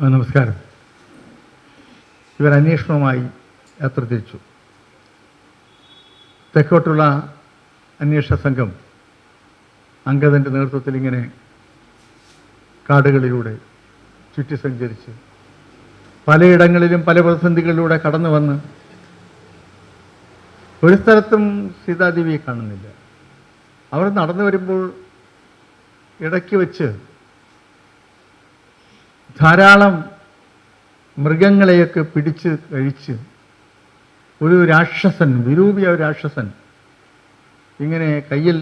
നമസ്കാരം. ഇവർ അന്വേഷണവുമായി യാത്ര തിരിച്ചു. തെക്കോട്ടുള്ള അന്വേഷണ സംഘം അംഗതന്റെ നേതൃത്വത്തിൽ ഇങ്ങനെ കാടുകളിലൂടെ ചുറ്റി സഞ്ചരിച്ച് പലയിടങ്ങളിലും പല പ്രതിസന്ധികളിലൂടെ കടന്നു വന്ന് ഒരു സ്ഥലത്തും സീതാദേവിയെ കാണുന്നില്ല. അവർ നടന്നു വരുമ്പോൾ ഇടയ്ക്ക് വെച്ച് ധാരാളം മൃഗങ്ങളെയൊക്കെ പിടിച്ച് കഴിച്ച് ഒരു രാക്ഷസൻ വിരൂപിയ രാക്ഷസൻ ഇങ്ങനെ കയ്യിൽ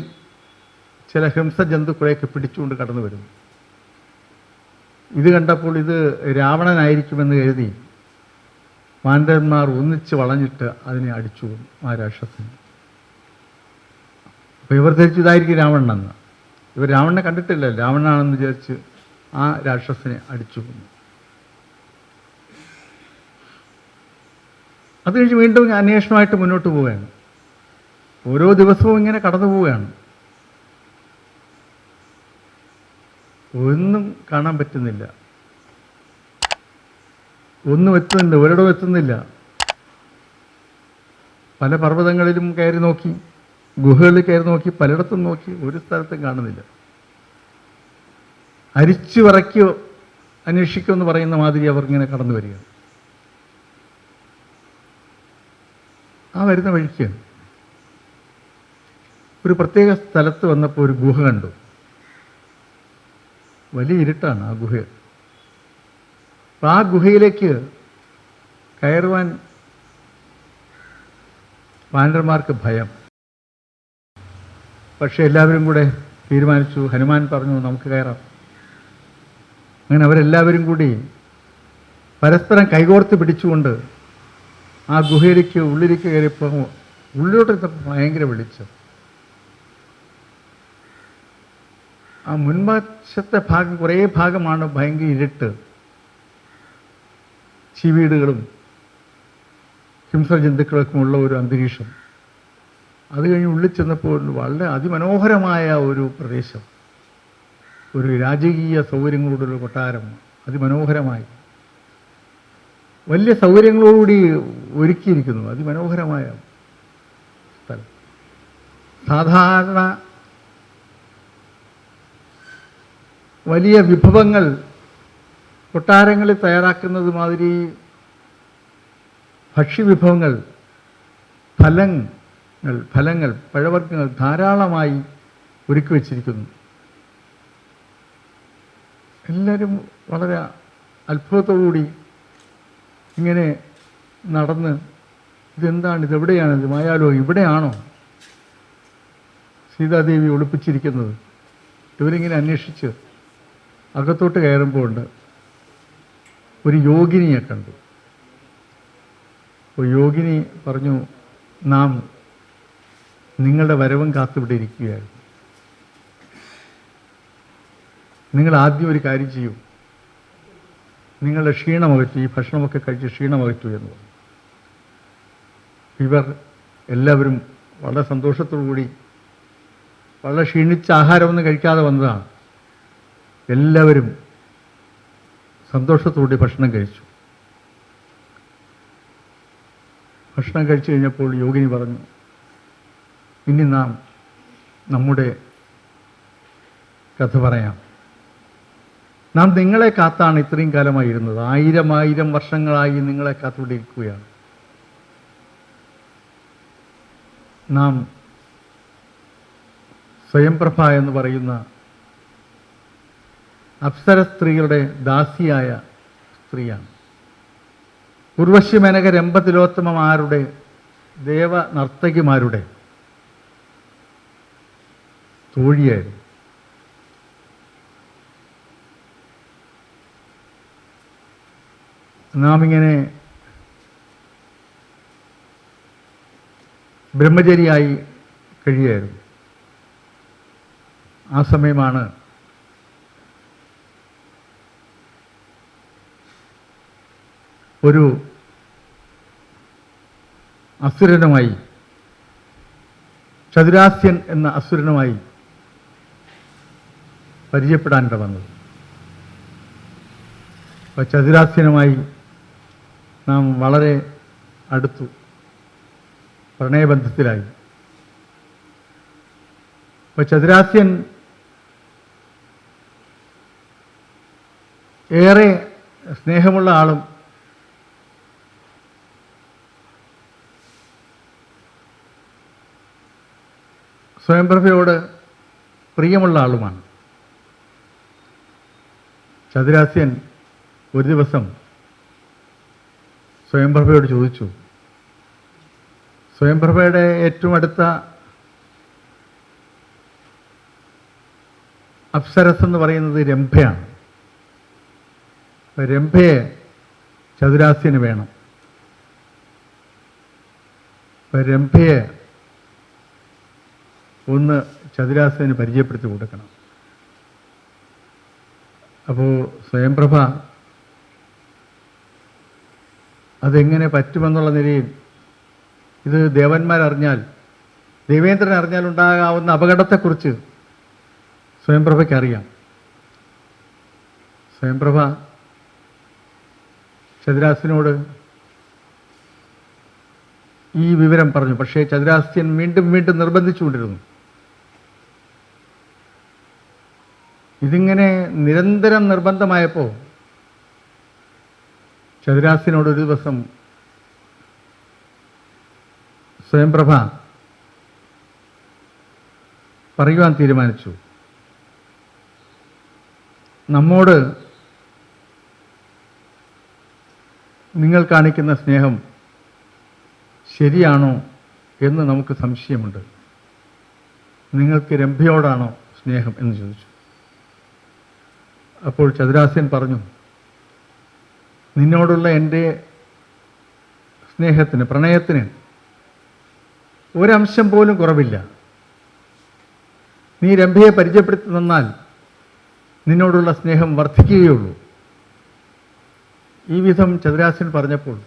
ചില ഹിംസജന്തുക്കളെയൊക്കെ പിടിച്ചുകൊണ്ട് കടന്നു വരുന്നു. ഇത് കണ്ടപ്പോൾ ഇത് രാവണനായിരിക്കുമെന്ന് കരുതി പാണ്ഡവന്മാർ ഒന്നിച്ച് വളഞ്ഞിട്ട് അതിനെ അടിച്ചു ആ രാക്ഷസൻ അപ്പോൾ ഇവർ ധരിച്ചു ഇതായിരിക്കും രാവണനെന്ന്. ഇവർ രാവണനെ കണ്ടിട്ടില്ല. രാവണനാണെന്ന് വിചാരിച്ച് ആ രാക്ഷസനെ അടിച്ചു കൊന്നു. അത് കഴിഞ്ഞ് വീണ്ടും അന്വേഷണമായിട്ട് മുന്നോട്ട് പോവുകയാണ്. ഓരോ ദിവസവും ഇങ്ങനെ കടന്നു പോവുകയാണ്. ഒന്നും കാണാൻ പറ്റുന്നില്ല. ഒന്നും എത്തുന്നില്ല ഒരിടവും എത്തുന്നില്ല. പല പർവതങ്ങളിലും കയറി നോക്കി ഗുഹകളിൽ കയറി നോക്കി പലയിടത്തും നോക്കി ഒരു സ്ഥലത്തും കാണുന്നില്ല. അരിച്ചു വിറയ്ക്കോ അന്വേഷിക്കോ എന്ന് പറയുന്ന മാതിരി അവർ ഇങ്ങനെ കടന്നു വരികയാണ്. ആ വരുന്ന വഴിക്ക് ഒരു പ്രത്യേക സ്ഥലത്ത് വന്നപ്പോൾ ഒരു ഗുഹ കണ്ടു. വലിയ ഇരുട്ടാണ് ആ ഗുഹ. അപ്പം ആ ഗുഹയിലേക്ക് കയറുവാൻ പാണ്ഡർമാർക്ക് ഭയം. പക്ഷെ എല്ലാവരും കൂടെ തീരുമാനിച്ചു ഹനുമാൻ പറഞ്ഞു നമുക്ക് കയറാം. അങ്ങനെ അവരെല്ലാവരും കൂടി പരസ്പരം കൈകോർത്ത് പിടിച്ചുകൊണ്ട് ആ ഗുഹയിലേക്ക് ഉള്ളിലേക്ക് കയറിയപ്പോൾ ഉള്ളിലോട്ട് എത്തപ്പോൾ ഭയങ്കര വെളിച്ചം. ആ മുൻവശത്തെ ഭാഗം കുറേ ഭാഗമാണ് ഭയങ്കര ഇരുട്ട്. ചീവീടുകളും ഹിംസജന്തുക്കളൊക്കെ ഉള്ള ഒരു അന്തരീക്ഷം. അത് കഴിഞ്ഞ് ഉള്ളിൽ ചെന്നപ്പോൾ വളരെ അതിമനോഹരമായ ഒരു പ്രദേശം. ഒരു രാജകീയ സൗകര്യങ്ങളോടുള്ള കൊട്ടാരം അതിമനോഹരമായി. വലിയ സൗകര്യങ്ങളോടുകൂടി ഒരുക്കിയിരിക്കുന്നു. അതിമനോഹരമായ സ്ഥലം. സാധാരണ വലിയ വിഭവങ്ങൾ കൊട്ടാരങ്ങളിൽ തയ്യാറാക്കുന്നത് മാതിരി ഭക്ഷ്യവിഭവങ്ങൾ ഫലങ്ങൾ ഫലങ്ങൾ പഴവർഗങ്ങൾ ധാരാളമായി ഒരുക്കി വച്ചിരിക്കുന്നു. എല്ലാവരും വളരെ അത്ഭുതത്തോടുകൂടി ഇങ്ങനെ നടന്ന് ഇതെന്താണ് ഇതെവിടെയാണ് ഇത് മായാലോ ഇവിടെയാണോ സീതാദേവി ഒളിപ്പിച്ചിരിക്കുന്നത്? ഇവരിങ്ങനെ അന്വേഷിച്ച് അകത്തോട്ട് കയറുമ്പോൾ ഉണ്ട് ഒരു യോഗിനിയെ കണ്ടു. അപ്പോൾ യോഗിനി പറഞ്ഞു നാം നിങ്ങളുടെ വരവും കാത്തുവിടെ ഇരിക്കുകയായിരുന്നു നിങ്ങൾ ആദ്യം ഒരു കാര്യം ചെയ്യൂ. നിങ്ങളുടെ ക്ഷീണമകറ്റു ഈ ഭക്ഷണമൊക്കെ കഴിച്ച് ക്ഷീണമകറ്റു എന്ന് പറഞ്ഞു. ഇവർ എല്ലാവരും വളരെ സന്തോഷത്തോടു കൂടി വളരെ ക്ഷീണിച്ച ആഹാരമൊന്നും കഴിക്കാതെ വന്നതാണ്. എല്ലാവരും സന്തോഷത്തോടെ ഭക്ഷണം കഴിച്ചു. ഭക്ഷണം കഴിച്ചു കഴിഞ്ഞപ്പോൾ യോഗിനി പറഞ്ഞു ഇനി നാം നമ്മുടെ കഥ പറയാം. നാം നിങ്ങളെ കാത്താണ് ഇത്രയും കാലമായിരുന്നത് ആയിരം ആയിരം വർഷങ്ങളായി നിങ്ങളെ കാത്തുകൊണ്ടിരിക്കുകയാണ്. നാം സ്വയംപ്രഭ എന്ന് പറയുന്ന അപ്സര സ്ത്രീകളുടെ ദാസിയായ സ്ത്രീയാണ്. ഉർവശി മേനക രംഭതിലോത്തമമാരുടെ ദേവ നർത്തകിമാരുടെ തോഴിയായിരുന്നു. നാം ഇങ്ങനെ ബ്രഹ്മചരിയായി കഴിയായിരുന്നു ആ സമയമാണ് ഒരു അസുരനുമായി ചതുരാസ്യൻ എന്ന അസുരനുമായി പരിചയപ്പെടാനിട വന്നത്. അപ്പോൾ ചതുരാസ്യനുമായി നാം വളരെ അടുത്തു. പ്രണയബന്ധത്തിലായി. അപ്പോൾ ചതുരാസ്യൻ ഏറെ സ്നേഹമുള്ള ആളും സ്വയംപ്രഭയോട് പ്രിയമുള്ള ആളുമാണ്. ചതുരാസ്യൻ ഒരു ദിവസം സ്വയംപ്രഭയോട് ചോദിച്ചു. സ്വയംപ്രഭയുടെ ഏറ്റവും അടുത്ത അപ്സരസ് എന്ന് പറയുന്നത് രംഭയാണ്. രംഭയെ ചതുരാസ്യന് വേണം. രംഭയെ ഒന്ന് ചതുരാസ്യന് പരിചയപ്പെടുത്തി കൊടുക്കണം. അപ്പോൾ സ്വയംപ്രഭ അതെങ്ങനെ പറ്റുമെന്നുള്ള നിലയിൽ ഇത് ദേവന്മാരറിഞ്ഞാൽ ദേവേന്ദ്രൻ അറിഞ്ഞാൽ ഉണ്ടാകാവുന്ന അപകടത്തെക്കുറിച്ച് സ്വയംപ്രഭയ്ക്ക് അറിയാം സ്വയംപ്രഭ ചതുരാസ്യനോട് ഈ വിവരം പറഞ്ഞു. പക്ഷേ ചതുരാസ്യൻ വീണ്ടും വീണ്ടും നിർബന്ധിച്ചുകൊണ്ടിരുന്നു. ഇതിങ്ങനെ നിരന്തരം നിർബന്ധമായപ്പോൾ ചതുരാസ്യനോട് ഒരു ദിവസം സ്വയംപ്രഭ പറയുവാൻ തീരുമാനിച്ചു. നമ്മോട് നിങ്ങൾ കാണിക്കുന്ന സ്നേഹം ശരിയാണോ എന്ന് നമുക്ക് സംശയമുണ്ട്. നിങ്ങൾക്ക് രംഭയോടാണോ സ്നേഹം എന്ന് ചോദിച്ചു. അപ്പോൾ ചതുരാസ്യൻ പറഞ്ഞു നിന്നോടുള്ള എന്റെ സ്നേഹത്തിന് പ്രണയത്തിന് ഒരംശം പോലും കുറവില്ല. നീ രംഭയെ പരിചയപ്പെടുത്തി തന്നാൽ നിന്നോടുള്ള സ്നേഹം വർദ്ധിക്കുകയുള്ളൂ. ഈ വിധം ചതുരാസൻ പറഞ്ഞപ്പോൾ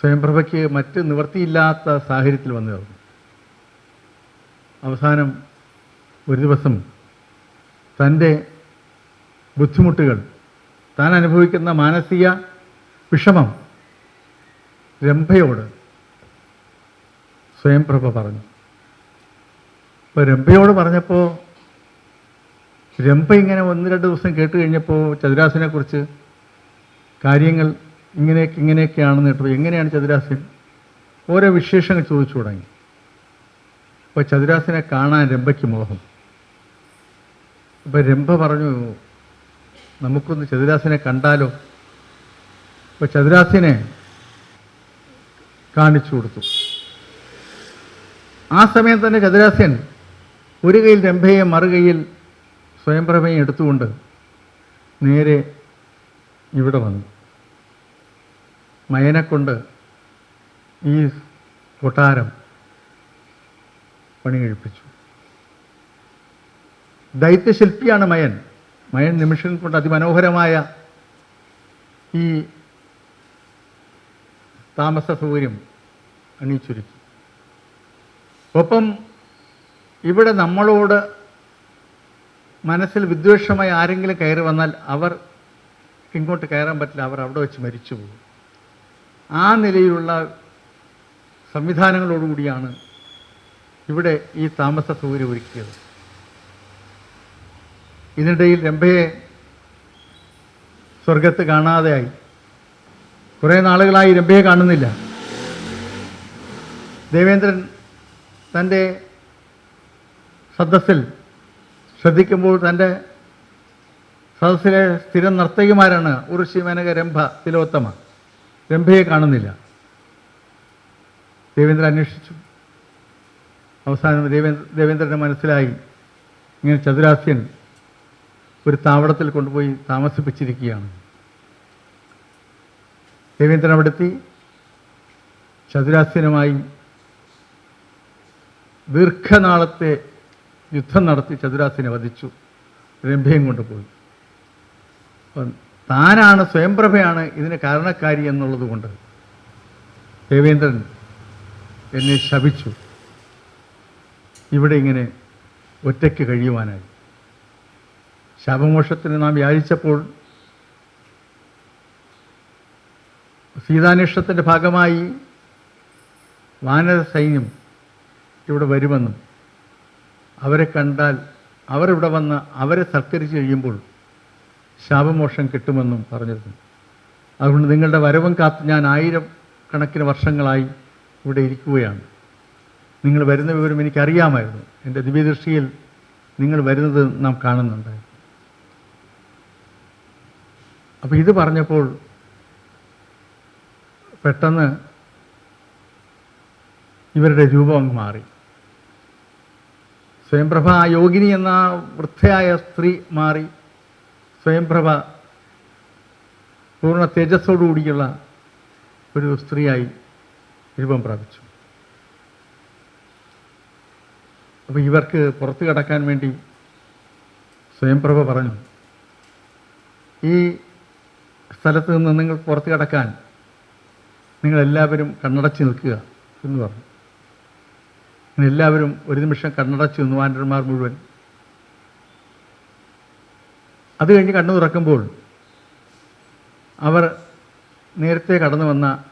സ്വയംപ്രഭയ്ക്ക് മറ്റ് നിവൃത്തിയില്ലാത്ത സാഹചര്യത്തിൽ വന്നു അവസാനം ഒരു ദിവസം തന്റെ ബുദ്ധിമുട്ടുകൾ താൻ അനുഭവിക്കുന്ന മാനസിക വിഷമം രംഭയോട് സ്വയംപ്രഭ പറഞ്ഞു. അപ്പോൾ രംഭയോട് പറഞ്ഞപ്പോൾ രംഭ ഇങ്ങനെ ഒന്ന് രണ്ട് ദിവസം കേട്ട് കഴിഞ്ഞപ്പോൾ ചതുരാസിനെക്കുറിച്ച് കാര്യങ്ങൾ ഇങ്ങനെയൊക്കെ ഇങ്ങനെയൊക്കെയാണെന്ന് കേട്ടു എങ്ങനെയാണ് ചതുരാസൻ ഓരോ വിശേഷങ്ങൾ ചോദിച്ചു തുടങ്ങി. അപ്പോൾ ചതുരാസിനെ കാണാൻ രംഭയ്ക്ക് മോഹം. അപ്പോൾ രംഭ പറഞ്ഞു നമുക്കൊന്ന് ചതുരാസിനെ കണ്ടാലോ? അപ്പോൾ ചതുരാസിനെ കാണിച്ചു കൊടുത്തു. ആ സമയം തന്നെ ചതുരാസ്യൻ ഒരു കയ്യിൽ രംഭയെ മറുകൈയിൽ സ്വയംപ്രഭയും എടുത്തുകൊണ്ട് നേരെ ഇവിടെ വന്നു. മയനെ കൊണ്ട് ഈ കൊട്ടാരം പണി കഴിപ്പിച്ചു ദൈത്യശില്പിയാണ് മയൻ. മയൻ നിമിഷം കൊണ്ട് അതിമനോഹരമായ ഈ താമസ സൗകര്യം അണിയിച്ചൊരുക്കി. ഒപ്പം ഇവിടെ നമ്മളോട് മനസ്സിൽ വിദ്വേഷമായി ആരെങ്കിലും കയറി വന്നാൽ അവർ ഇങ്ങോട്ട് കയറാൻ പറ്റില്ല അവർ അവിടെ വെച്ച് മരിച്ചു പോകും. ആ നിലയിലുള്ള സംവിധാനങ്ങളോടുകൂടിയാണ് ഇവിടെ ഈ താമസ സൗകര്യം ഒരുക്കിയത്. ഇതിനിടയിൽ രംഭയെ സ്വർഗത്ത് കാണാതെയായി. കുറേ നാളുകളായി രംഭയെ കാണുന്നില്ല. ദേവേന്ദ്രൻ തന്റെ സദസ്സിൽ ശ്രദ്ധിക്കുമ്പോൾ തന്റെ സദസ്സിലെ സ്ഥിരം നർത്തകിമാരാണ് ഉറുഷി മേനക രംഭ തിലോത്തമ. രംഭയെ കാണുന്നില്ല. ദേവേന്ദ്രൻ അന്വേഷിച്ചു. അവസാനം ദേവേന്ദ്ര ദേവേന്ദ്രന്റെ മനസ്സിലായി. ഇങ്ങനെ ചതുരാസ്യൻ ഒരു താവളത്തിൽ കൊണ്ടുപോയി താമസിപ്പിച്ചിരിക്കുകയാണ്. ദേവേന്ദ്രൻ അവിടെത്തി ചതുരാസ്യനുമായി ദീർഘനാളത്തെ യുദ്ധം നടത്തി ചതുരാസിനെ വധിച്ചു. രംഭയും കൊണ്ടുപോയി അപ്പം താനാണ് സ്വയംപ്രഭയാണ് ഇതിന് കാരണക്കാരി എന്നുള്ളത് കൊണ്ട് ദേവേന്ദ്രൻ എന്നെ ശപിച്ചു. ഇവിടെ ഇങ്ങനെ ഒറ്റയ്ക്ക് കഴിയുവാനായി. ശാപമോക്ഷത്തിന് നാം വ്യാഴിച്ചപ്പോൾ സീതാന്വേഷണത്തിന്റെ ഭാഗമായി വാനര സൈന്യം ഇവിടെ വരുമെന്നും അവരെ കണ്ടാൽ അവരിവിടെ വന്ന് അവരെ സത്കരിച്ചു കഴിയുമ്പോൾ ശാപമോക്ഷം കിട്ടുമെന്നും പറഞ്ഞിരുന്നു. അതുകൊണ്ട് നിങ്ങളുടെ വരവും കാത്ത് ഞാൻ ആയിരം കണക്കിന് വർഷങ്ങളായി ഇവിടെ ഇരിക്കുകയാണ്. നിങ്ങൾ വരുന്ന വിവരം എനിക്കറിയാമായിരുന്നു. എന്റെ ദിവ്യദൃഷ്ടിയിൽ നിങ്ങൾ വരുന്നത് നാം കാണുന്നുണ്ടായിരുന്നു അപ്പോൾ ഇത് പറഞ്ഞപ്പോൾ പെട്ടെന്ന് ഇവരുടെ രൂപം അങ്ങ് മാറി. സ്വയംപ്രഭ ആ യോഗിനി എന്ന വൃദ്ധയായ സ്ത്രീ മാറി. സ്വയംപ്രഭ പൂർണ തേജസ്സോടുകൂടിയുള്ള ഒരു സ്ത്രീയായി രൂപം പ്രാപിച്ചു. അപ്പോൾ ഇവർക്ക് പുറത്തു കടക്കാൻ വേണ്ടി സ്വയംപ്രഭ പറഞ്ഞു ഈ സ്ഥലത്ത് നിന്ന് നിങ്ങൾ പുറത്ത് കടക്കാൻ നിങ്ങളെല്ലാവരും കണ്ണടച്ച് നിൽക്കുക എന്ന് പറഞ്ഞു. അങ്ങനെ എല്ലാവരും ഒരു നിമിഷം കണ്ണടച്ച് നിന്നു വാനരന്മാർ മുഴുവൻ. അത് കഴിഞ്ഞ് കണ്ണു തുറക്കുമ്പോൾ അവർ നേരത്തെ കടന്നു വന്ന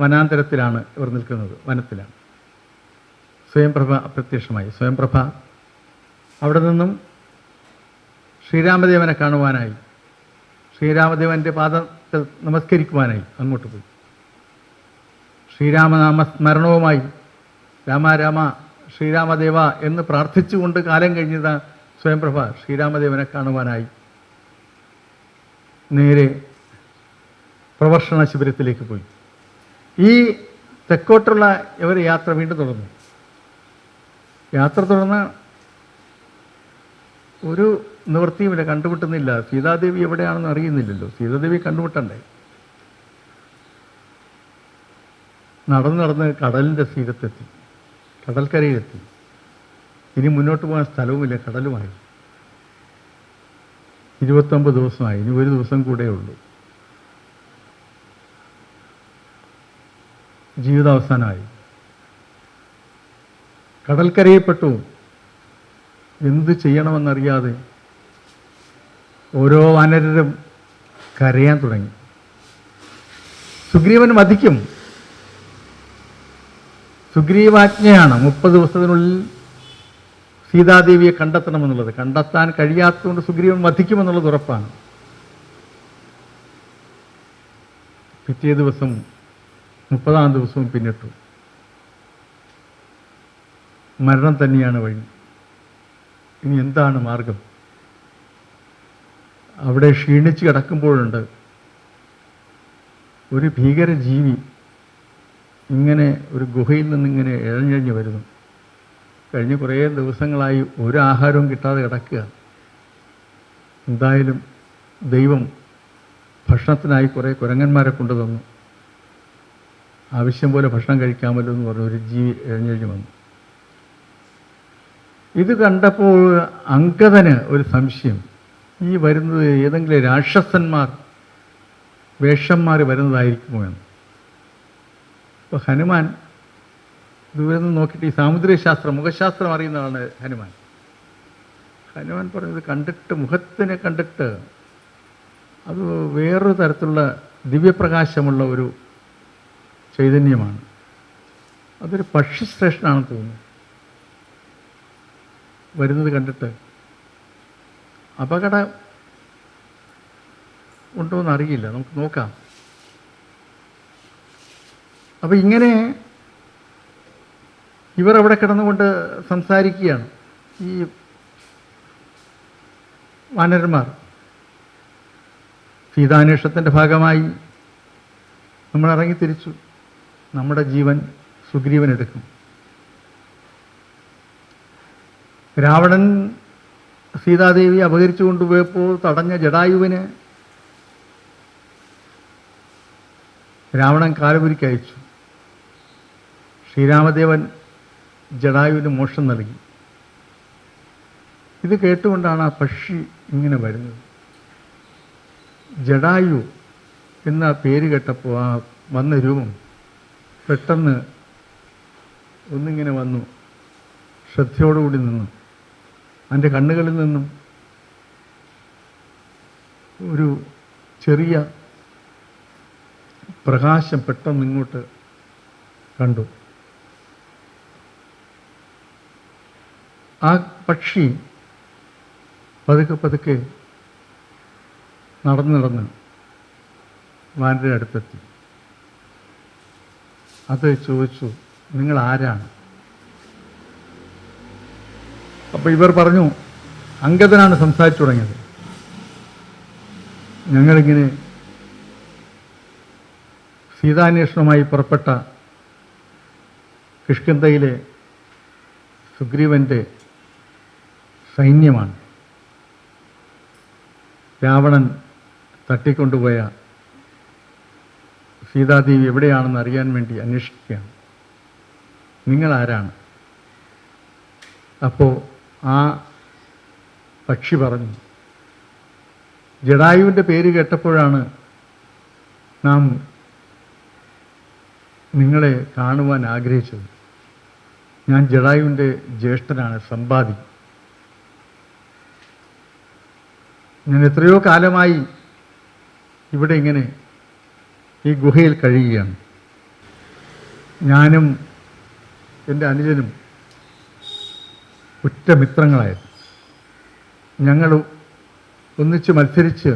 വനാന്തരത്തിലാണ് ഇവർ നിൽക്കുന്നത് വനത്തിലാണ്. സ്വയംപ്രഭ അപ്രത്യക്ഷമായി. സ്വയംപ്രഭ അവിടെ നിന്നും ശ്രീരാമദേവനെ കാണുവാനായി ശ്രീരാമദേവന്റെ പാദത്തിൽ നമസ്കരിക്കുവാനായി അങ്ങോട്ട് പോയി. ശ്രീരാമനാമ സ്മരണവുമായി രാമ രാമ ശ്രീരാമദേവ എന്ന് പ്രാർത്ഥിച്ചുകൊണ്ട് കാലം കഴിഞ്ഞത് സ്വയംപ്രഭ ശ്രീരാമദേവനെ കാണുവാനായി. നേരെ പ്രവർഷണ ശിബിരത്തിലേക്ക് പോയി. ഈ തെക്കോട്ടുള്ള ഇവർ യാത്ര വീണ്ടും തുടർന്നു. യാത്ര തുടർന്ന് ഒരു നിവൃത്തിയുമില്ല കണ്ടുമുട്ടുന്നില്ല. സീതാദേവി എവിടെയാണെന്ന് അറിയുന്നില്ലല്ലോ. സീതാദേവി കണ്ടുമുട്ടണ്ടേ? നടന്ന് നടന്ന് കടലിന്റെ തീരത്തെത്തി. കടൽക്കരയിലെത്തി. ഇനി മുന്നോട്ട് പോകാൻ സ്ഥലവുമില്ല. കടലുമായി. ഇരുപത്തൊമ്പത് ദിവസമായി. ഇനി ഒരു ദിവസം കൂടെ ഉള്ളൂ. ജീവിതാവസാനമായി. കടൽക്കരയിൽപ്പെട്ടു എന്ത് ചെയ്യണമെന്നറിയാതെ ഓരോ വാനരരും കരയാൻ തുടങ്ങി. സുഗ്രീവൻ വധിക്കും. സുഗ്രീവാജ്ഞയാണ് മുപ്പത് ദിവസത്തിനുള്ളിൽ സീതാദേവിയെ കണ്ടെത്തണമെന്നുള്ളത്. കണ്ടെത്താൻ കഴിയാത്തതുകൊണ്ട് സുഗ്രീവൻ വധിക്കുമെന്നുള്ളത് ഉറപ്പാണ്. പിറ്റേ ദിവസം മുപ്പതാം ദിവസവും പിന്നിട്ടു. മരണം തന്നെയാണ് വഴി. ഇനി എന്താണ് മാർഗം? അവിടെ ക്ഷീണിച്ച് കിടക്കുമ്പോഴുണ്ട്. ഒരു ഭീകര ജീവി ഇങ്ങനെ ഒരു ഗുഹയിൽ നിന്നിങ്ങനെ ഇഴഞ്ഞിഴഞ്ഞ് വരുന്നു. കഴിഞ്ഞ കുറേ ദിവസങ്ങളായി ഒരു ആഹാരവും കിട്ടാതെ കിടക്കുക. എന്തായാലും ദൈവം ഭക്ഷണത്തിനായി കുറേ കുരങ്ങന്മാരെ കൊണ്ടുതന്നു. ആവശ്യം പോലെ ഭക്ഷണം കഴിക്കാമല്ലോ എന്ന് പറഞ്ഞ. ഒരു ജീവി ഇഴഞ്ഞഴിഞ്ഞ് വന്നു. ഇത് കണ്ടപ്പോൾ അങ്കദന് ഒരു സംശയം. ഈ വരുന്നത് ഏതെങ്കിലും രാക്ഷസന്മാർ വേഷന്മാർ വരുന്നതായിരിക്കുമോ എന്ന്? അപ്പോൾ ഹനുമാൻ ദൂരെ നിന്ന് നോക്കിയിട്ട് ഈ സാമുദ്രികശാസ്ത്രം മുഖശാസ്ത്രം അറിയുന്നതാണ് ഹനുമാൻ. ഹനുമാൻ പറഞ്ഞത് കണ്ടിട്ട് മുഖത്തിനെ കണ്ടിട്ട് അത് വേറൊരു തരത്തിലുള്ള ദിവ്യപ്രകാശമുള്ള ഒരു ചൈതന്യമാണ്. അതൊരു പക്ഷിശ്രേഷ്ഠനാണെന്ന് തോന്നുന്നു. വരുന്നത് കണ്ടിട്ട് അപകടം ഉണ്ടോ എന്ന് അറിയില്ല. നമുക്ക് നോക്കാം. അപ്പം ഇങ്ങനെ ഇവർ അവിടെ കിടന്നുകൊണ്ട് സംസാരിക്കുകയാണ്. ഈ വാനരന്മാർ. സീതാന്വേഷണത്തിന്റെ ഭാഗമായി നമ്മൾ ഇറങ്ങി തിരിച്ചു നമ്മുടെ ജീവൻ സുഗ്രീവൻ എടുക്കും. രാവണൻ സീതാദേവി അപഹരിച്ചു കൊണ്ടുപോയപ്പോൾ തടഞ്ഞ ജഡായുവിന് രാവണൻ കാലപുരിക്ക് അയച്ചു. ശ്രീരാമദേവൻ ജഡായുവിന് മോഷം നൽകി. ഇത് കേട്ടുകൊണ്ടാണ് ആ പക്ഷി ഇങ്ങനെ വരുന്നത്. ജഡായു എന്ന പേര് കേട്ടപ്പോൾ ആ വന്ന രൂപം പെട്ടെന്ന് ഒന്നിങ്ങനെ വന്നു. ശ്രദ്ധയോടുകൂടി നിന്നു. അതിന്റെ കണ്ണുകളിൽ നിന്നും ഒരു ചെറിയ പ്രകാശം പെട്ടെന്ന് ഇങ്ങോട്ട് കണ്ടു. ആ പക്ഷി പതുക്കെ പതുക്കെ നടന്നു നടന്ന് വാന്റെ അടുത്തെത്തി. അത് ചോദിച്ചു നിങ്ങൾ ആരാണ് അപ്പോൾ ഇവർ പറഞ്ഞു അങ്കദനാണ് സംസാരിച്ചു തുടങ്ങിയത്. ഞങ്ങളിങ്ങനെ സീതാന്വേഷണമായി പുറപ്പെട്ട കിഷ്കിന്ധയിലെ സുഗ്രീവന്റെ സൈന്യമാണ്. രാവണൻ തട്ടിക്കൊണ്ടുപോയ സീതാദേവി എവിടെയാണെന്ന് അറിയാൻ വേണ്ടി അന്വേഷിക്കുകയാണ്. നിങ്ങൾ ആരാണ് അപ്പോൾ ആ പക്ഷി പറഞ്ഞു. ജഡായുവിന്റെ പേര് കേട്ടപ്പോഴാണ് നാം നിങ്ങളെ കാണുവാൻ ആഗ്രഹിച്ചത്. ഞാൻ ജഡായുവിന്റെ ജ്യേഷ്ഠനാണ് സമ്പാദി. ഞാൻ എത്രയോ കാലമായി ഇവിടെ ഇങ്ങനെ ഈ ഗുഹയിൽ കഴിയുകയാണ്. ഞാനും എന്റെ അനുജനും ഉറ്റമിത്രങ്ങളായിരുന്നു ഞങ്ങൾ ഒന്നിച്ച് മത്സരിച്ച്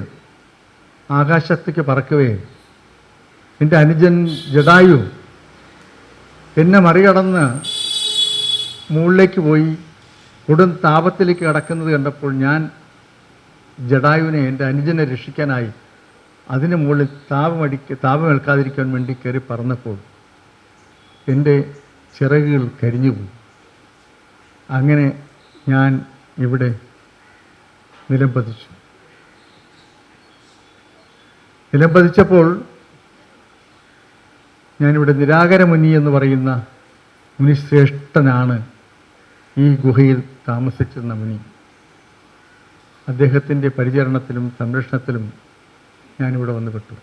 ആകാശത്തേക്ക് പറക്കുകയും എന്റെ അനുജൻ ജഡായു എന്നെ മറികടന്ന് മുകളിലേക്ക് പോയി കൊടും താപത്തിലേക്ക് കടക്കുന്നത് കണ്ടപ്പോൾ ഞാൻ ജഡായുവിനെ എന്റെ അനുജനെ രക്ഷിക്കാനായി അതിന് മുകളിൽ താപമടിക്ക താപമേൽക്കാതിരിക്കാൻ വേണ്ടി കയറി പറന്നപ്പോൾ എന്റെ ചിറകുകൾ കരിഞ്ഞുപോയി. അങ്ങനെ ഞാൻ ഇവിടെ നിലംപതിച്ചു. നിലംപതിച്ചപ്പോൾ ഞാനിവിടെ നിരാകരമുനി എന്ന് പറയുന്ന മുനിശ്രേഷ്ഠനാണ് ഈ ഗുഹയിൽ താമസിച്ചിരുന്ന മുനി. അദ്ദേഹത്തിന്റെ പരിചരണത്തിലും സംരക്ഷണത്തിലും ഞാനിവിടെ വന്നു പെട്ടു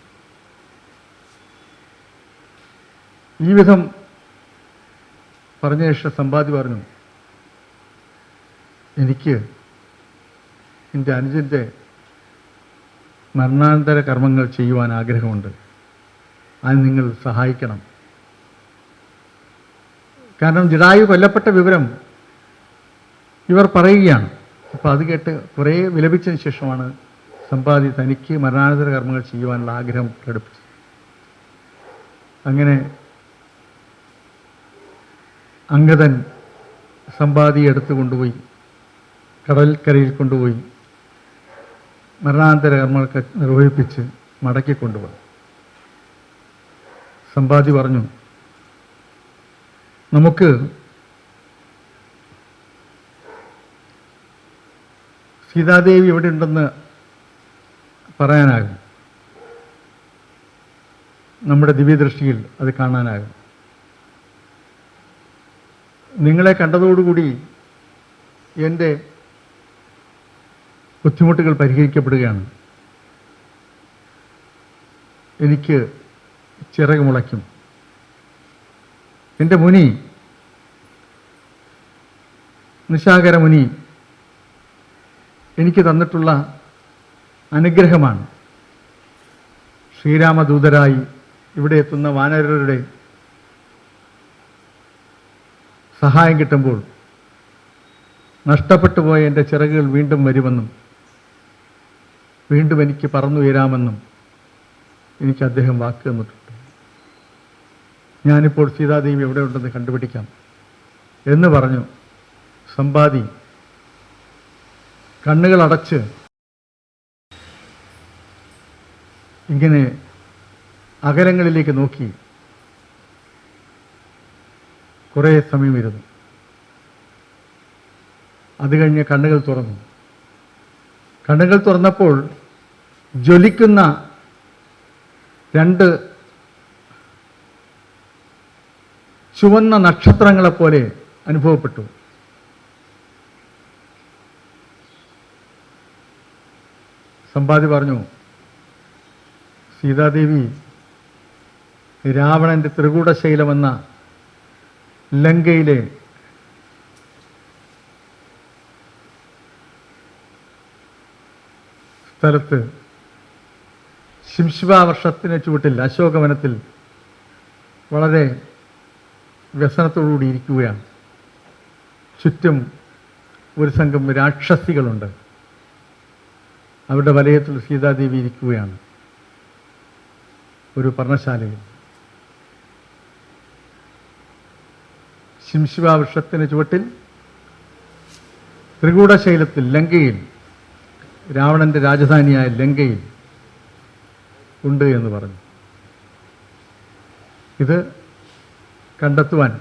ഈ വിധം പറഞ്ഞ ശേഷം സമ്പാദി പറഞ്ഞു എനിക്ക് എന്റെ അനുജന്റെ മരണാനന്തര കർമ്മങ്ങൾ ചെയ്യുവാൻ ആഗ്രഹമുണ്ട്. അതിന് നിങ്ങൾ സഹായിക്കണം. കാരണം ജഡായു കൊല്ലപ്പെട്ട വിവരം ഇവർ പറയുകയാണ്. അപ്പോൾ അത് കേട്ട് കുറേ വിലപിച്ചതിന് ശേഷമാണ് സമ്പാദി തനിക്ക് മരണാനന്തര കർമ്മങ്ങൾ ചെയ്യുവാനുള്ള ആഗ്രഹം പ്രകടിപ്പിച്ചത്. അങ്ങനെ അംഗതൻ സമ്പാദി എടുത്തു കൊണ്ടുപോയി കടൽക്കരയിൽ കൊണ്ടുപോയി മരണാനന്തര കർമ്മങ്ങൾക്ക് നിർവഹിപ്പിച്ച് മടക്കി കൊണ്ടുപോയി. സമ്പാദി പറഞ്ഞു നമുക്ക് സീതാദേവി എവിടെ ഉണ്ടെന്ന് പറയാനാകും. നമ്മുടെ ദിവ്യദൃഷ്ടിയിൽ അത് കാണാനാകും. നിങ്ങളെ കണ്ടതോടുകൂടി എന്റെ ബുദ്ധിമുട്ടുകൾ പരിഹരിക്കപ്പെടുകയാണ്. എനിക്ക് ചിറക് മുളയ്ക്കും. എന്റെ മുനി നിശാകര മുനി എനിക്ക് തന്നിട്ടുള്ള അനുഗ്രഹമാണ്. ശ്രീരാമദൂതരായി ഇവിടെ എത്തുന്ന വാനരരുടെ സഹായം കിട്ടുമ്പോൾ നഷ്ടപ്പെട്ടു പോയ എന്റെ ചിറകുകൾ വീണ്ടും വരുമെന്നും വീണ്ടും എനിക്ക് പറന്നുയരാമെന്നും എനിക്ക് അദ്ദേഹം വാക്ക് തന്നിട്ടുണ്ട്. ഞാനിപ്പോൾ സീതാദേവി എവിടെ ഉണ്ടെന്ന് കണ്ടുപിടിക്കാം എന്ന് പറഞ്ഞു സമ്പാദി കണ്ണുകൾ അടച്ച് ഇങ്ങനെ അകലങ്ങളിലേക്ക് നോക്കി കുറേ സമയം ഇരുന്നു. അത് കഴിഞ്ഞ് കണ്ണുകൾ തുറന്നു. കണ്ണുകൾ തുറന്നപ്പോൾ ജ്വലിക്കുന്ന രണ്ട് ചുവന്ന നക്ഷത്രങ്ങളെപ്പോലെ അനുഭവപ്പെട്ടു. സമ്പാദി പറഞ്ഞു സീതാദേവി രാവണന്റെ ത്രികൂടശൈലമെന്ന ലങ്കയിലെ സ്ഥലത്ത് ശിംശിവാവർഷത്തിന് ചുവട്ടിൽ അശോകവനത്തിൽ വളരെ വ്യസനത്തോടുകൂടി ഇരിക്കുകയാണ്. ചുറ്റും ഒരു സംഘം രാക്ഷസികളുണ്ട്. അവരുടെ വലയത്തിൽ സീതാദേവി ഇരിക്കുകയാണ്. ഒരു പർണശാലയിൽ. ശിംശിവാവൃഷത്തിന് ചുവട്ടിൽ ത്രികൂടശൈലത്തിൽ ലങ്കയിൽ രാവണന്റെ രാജധാനിയായ ലങ്കയിൽ ഉണ്ട് എന്ന് പറഞ്ഞു. ഇത് കണ്ടെത്തുവാൻ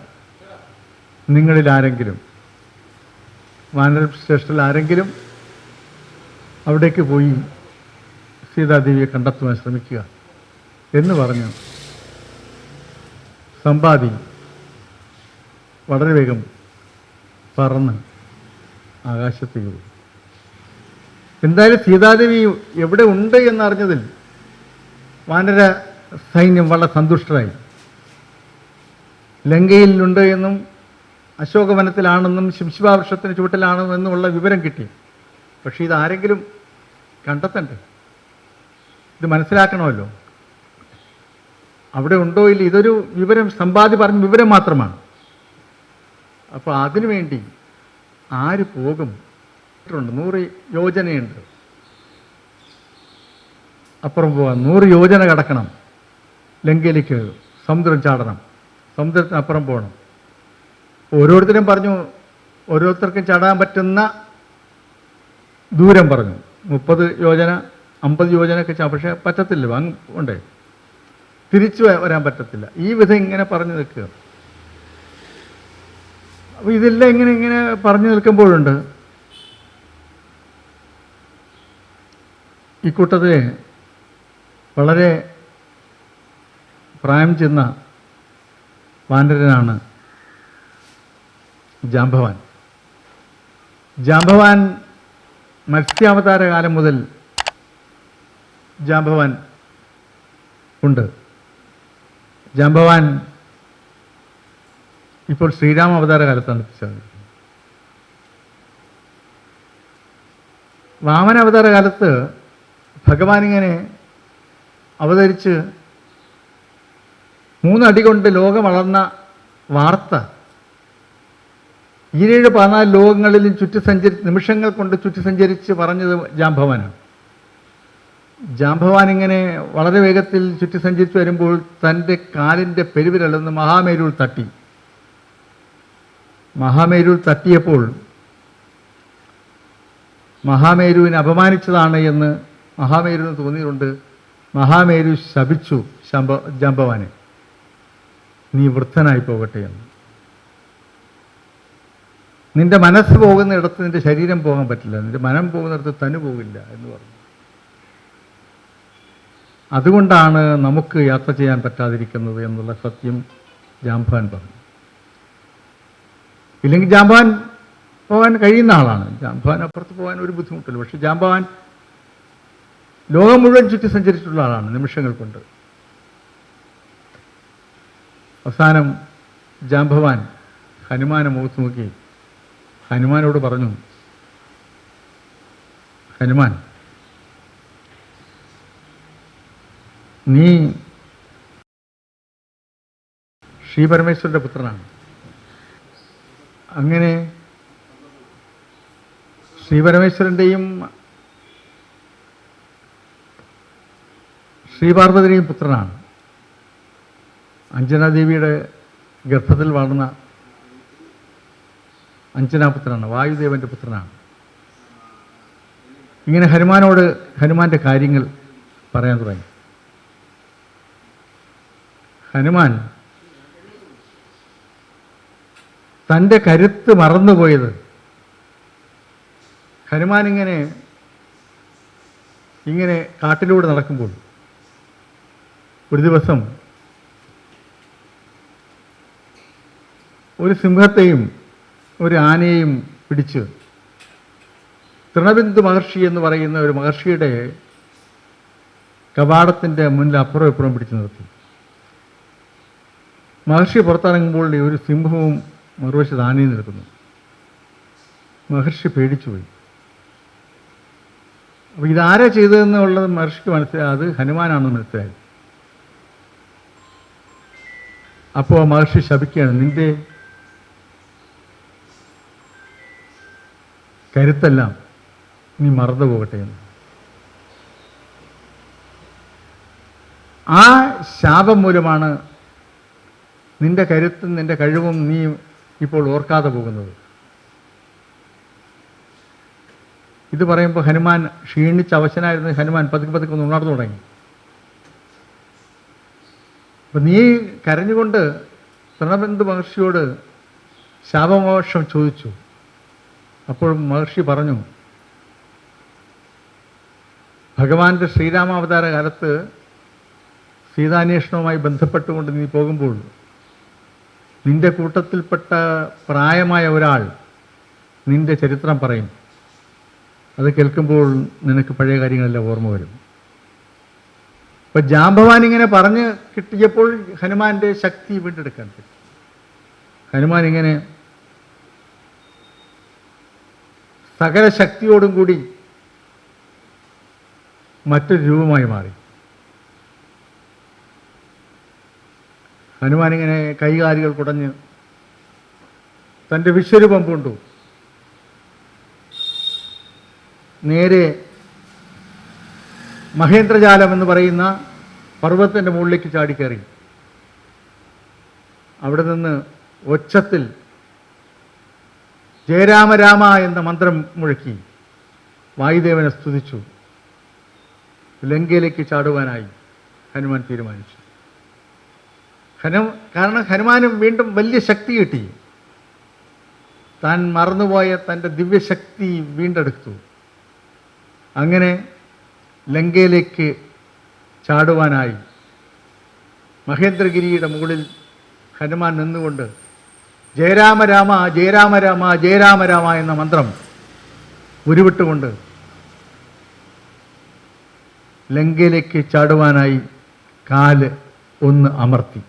നിങ്ങളിൽ ആരെങ്കിലും വാനർ സ്റ്റേഷനിൽ ആരെങ്കിലും അവിടേക്ക് പോയി സീതാദേവിയെ കണ്ടെത്തുവാൻ ശ്രമിക്കുക എന്ന് പറഞ്ഞു. സമ്പാദി വളരെ വേഗം പറന്ന് ആകാശത്തേക്ക് പോയി. എന്തായാലും സീതാദേവി എവിടെ ഉണ്ട് എന്നറിഞ്ഞതിൽ വാനര സൈന്യം വളരെ സന്തുഷ്ടരായി. ലങ്കയിലുണ്ട് എന്നും അശോകവനത്തിലാണെന്നും ശിംശിവാവൃഷത്തിന് ചുവട്ടിലാണെന്നും എന്നുള്ള വിവരം കിട്ടി. പക്ഷേ ഇതാരെങ്കിലും കണ്ടെത്തണ്ടേ? ഇത് മനസ്സിലാക്കണമല്ലോ. അവിടെ ഉണ്ടോ ഇല്ല ഇതൊരു വിവരം സമ്പാദി പറഞ്ഞ വിവരം മാത്രമാണ്. അപ്പോൾ അതിനുവേണ്ടി ആര് പോകും? നൂറ് യോജനയുണ്ട്. അപ്പുറം പോകാൻ നൂറ് യോജന കടക്കണം. ലങ്കയിലേക്ക് സമുദ്രം ചാടണം. സമുദ്രത്തിന് അപ്പുറം പോകണം. ഓരോരുത്തരും പറഞ്ഞു ഓരോരുത്തർക്കും ചാടാൻ പറ്റുന്ന ദൂരം പറഞ്ഞു. മുപ്പത് യോജന അമ്പത് യോജനയൊക്കെ ചാ പക്ഷേ പറ്റത്തില്ല അങ് ഉണ്ടേ. തിരിച്ചു വരാൻ പറ്റത്തില്ല. ഈ വിധം ഇങ്ങനെ പറഞ്ഞു നിൽക്കുക. അപ്പോൾ ഇതെല്ലാം ഇങ്ങനെ ഇങ്ങനെ പറഞ്ഞു നിൽക്കുമ്പോഴുണ്ട്. ഈ കൂട്ടത്തിൽ വളരെ പ്രായം ചെന്ന പാണ്ഡരനാണ് ജാംഭവാൻ. ജാംബവാൻ മത്സ്യാവതാര കാലം മുതൽ ജാംഭവാൻ ഉണ്ട്. ജാംഭവാൻ ഇപ്പോൾ ശ്രീരാമ അവതാര കാലത്താണ് എത്തിച്ചത് വാമന അവതാര കാലത്ത് ഭഗവാൻ ഇങ്ങനെ അവതരിച്ച് മൂന്നടി കൊണ്ട് ലോകം വളർന്ന വാർത്ത. ഈരേഴ് പതിനാല് ലോകങ്ങളിലും ചുറ്റി സഞ്ചരി നിമിഷങ്ങൾ കൊണ്ട് ചുറ്റി സഞ്ചരിച്ച് പറഞ്ഞത് ജാംഭവാനാണ് ജാംഭവാൻ ഇങ്ങനെ വളരെ വേഗത്തിൽ ചുറ്റി സഞ്ചരിച്ച് വരുമ്പോൾ തന്റെ കാലിന്റെ പെരുവിരലെന്ന് മഹാമേരുൾ തട്ടി. മഹാമേരുൾ തട്ടിയപ്പോൾ മഹാമേരുവിനെ അപമാനിച്ചതാണ് എന്ന് മഹാമേരുവിന് തോന്നിയിട്ടുണ്ട്. മഹാമേരു ശപിച്ചു ശംഭ ജാംബവാനെ നീ വൃദ്ധനായി പോകട്ടെ എന്ന്. നിന്റെ മനസ്സ് പോകുന്നിടത്ത് നിന്റെ ശരീരം പോകാൻ പറ്റില്ല. നിന്റെ മനം പോകുന്നിടത്ത് തനു പോകില്ല എന്ന് പറഞ്ഞു. അതുകൊണ്ടാണ് നമുക്ക് യാത്ര ചെയ്യാൻ പറ്റാതിരിക്കുന്നത് എന്നുള്ള സത്യം ജാംബാൻ പറഞ്ഞു. ഇല്ലെങ്കിൽ ജാംബാൻ പോകാൻ കഴിയുന്ന ആളാണ്. ജാംബാൻ അപ്പുറത്ത് പോകാൻ ഒരു ബുദ്ധിമുട്ടില്ല. പക്ഷെ ജാംബാൻ ലോകം മുഴുവൻ ചുറ്റി സഞ്ചരിച്ചിട്ടുള്ള ആളാണ് നിമിഷങ്ങൾ കൊണ്ട്. അവസാനം ജാംഭവാൻ ഹനുമാനെ മുഖത്ത് നോക്കി ഹനുമാനോട് പറഞ്ഞു ഹനുമാൻ നീ ശ്രീ പരമേശ്വരന്റെ പുത്രനാണ്. അങ്ങനെ ശ്രീപരമേശ്വരന്റെയും ശ്രീപാർവതിയുടെയും പുത്രനാണ്. അഞ്ജനാദേവിയുടെ ഗർഭത്തിൽ വളർന്ന അഞ്ജനാപുത്രനാണ് വായുദേവന്റെ പുത്രനാണ്. ഇങ്ങനെ ഹനുമാനോട് ഹനുമാന്റെ കാര്യങ്ങൾ പറയാൻ തുടങ്ങി. ഹനുമാൻ തന്റെ കരുത്ത് മറന്നുപോയത് ഹനുമാൻ ഇങ്ങനെ ഇങ്ങനെ കാട്ടിലൂടെ നടക്കുമ്പോൾ ഒരു ദിവസം ഒരു സിംഹത്തെയും ഒരു ആനയെയും പിടിച്ച് തൃണബിന്ദു മഹർഷി എന്ന് പറയുന്ന ഒരു മഹർഷിയുടെ കവാടത്തിന്റെ മുന്നിൽ അപ്പുറം ഇപ്പുറം പിടിച്ചു നിർത്തി. മഹർഷി പുറത്തിറങ്ങുമ്പോൾ ഒരു സിംഹവും മറുവശത്ത് ആനയും നിൽക്കുന്നു. മഹർഷി പേടിച്ചുപോയി. അപ്പോൾ ഇതാരാ ചെയ്തതെന്നുള്ളത് മഹർഷിക്ക് മനസ്സിലായി അത് ഹനുമാനാണെന്ന് മനസ്സിലായി. അപ്പോൾ ആ മഹർഷി ശപിക്കുകയാണ് നിന്റെ കരുത്തെല്ലാം നീ മറന്നു പോകട്ടെ എന്ന്. ആ ശാപം മൂലമാണ് നിന്റെ കരുത്തും നിന്റെ കഴിവും നീ ഇപ്പോൾ ഓർക്കാതെ പോകുന്നത്. ഇത് പറയുമ്പോൾ ഹനുമാൻ ക്ഷീണിച്ച് അവശനായിരുന്ന ഹനുമാൻ പതുക്കെ പതുക്കെ ഒന്ന് ഉണർന്നു തുടങ്ങി. അപ്പം നീ കരഞ്ഞുകൊണ്ട് പ്രണബന്ധു മഹർഷിയോട് ശാപമോക്ഷം ചോദിച്ചു. അപ്പോൾ മഹർഷി പറഞ്ഞു ഭഗവാന്റെ ശ്രീരാമാവതാര കാലത്ത് സീതാന്വേഷണവുമായി ബന്ധപ്പെട്ടുകൊണ്ട് നീ പോകുമ്പോൾ നിന്റെ കൂട്ടത്തിൽപ്പെട്ട പ്രായമായ ഒരാൾ നിന്റെ ചരിത്രം പറയും. അത് കേൾക്കുമ്പോൾ നിനക്ക് പഴയ കാര്യങ്ങളെല്ലാം ഓർമ്മ വരും. അപ്പൊ ജാമ്പവാൻ ഇങ്ങനെ പറഞ്ഞ് കിട്ടിയപ്പോൾ ഹനുമാന്റെ ശക്തി വീണ്ടെടുക്കാൻ പറ്റി. ഹനുമാൻ ഇങ്ങനെ സകല ശക്തിയോടും കൂടി മറ്റൊരു രൂപമായി മാറി. ഹനുമാൻ ഇങ്ങനെ കൈകാലുകൾ കുടഞ്ഞ് തന്റെ വിശ്വരൂപം കൊണ്ടു നേരെ മഹേന്ദ്രജാലം എന്ന് പറയുന്ന പർവതത്തിന്റെ മുകളിലേക്ക് ചാടിക്കയറി അവിടെ നിന്ന് ഒച്ചത്തിൽ ജയരാമരാമ എന്ന മന്ത്രം മുഴക്കി വായുദേവനെ സ്തുതിച്ചു. ലങ്കയിലേക്ക് ചാടുവാനായി ഹനുമാൻ തീരുമാനിച്ചു. ഹനു കാരണം ഹനുമാനും വീണ്ടും വലിയ ശക്തി കിട്ടി. താൻ മറന്നുപോയ തന്റെ ദിവ്യശക്തി വീണ്ടെടുത്തു. അങ്ങനെ ലങ്കയിലേക്ക് ചാടുവാനായി മഹേന്ദ്രഗിരിയുടെ മുകളിൽ ഹനുമാൻ നിന്നുകൊണ്ട് ജയരാമരാമ ജയരാമരാമ ജയരാമരാമ ജയരാമ രാമ എന്ന മന്ത്രം ഉരുവിട്ടുകൊണ്ട് ലങ്കയിലേക്ക് ചാടുവാനായി കാൽ ഒന്ന് അമർത്തി.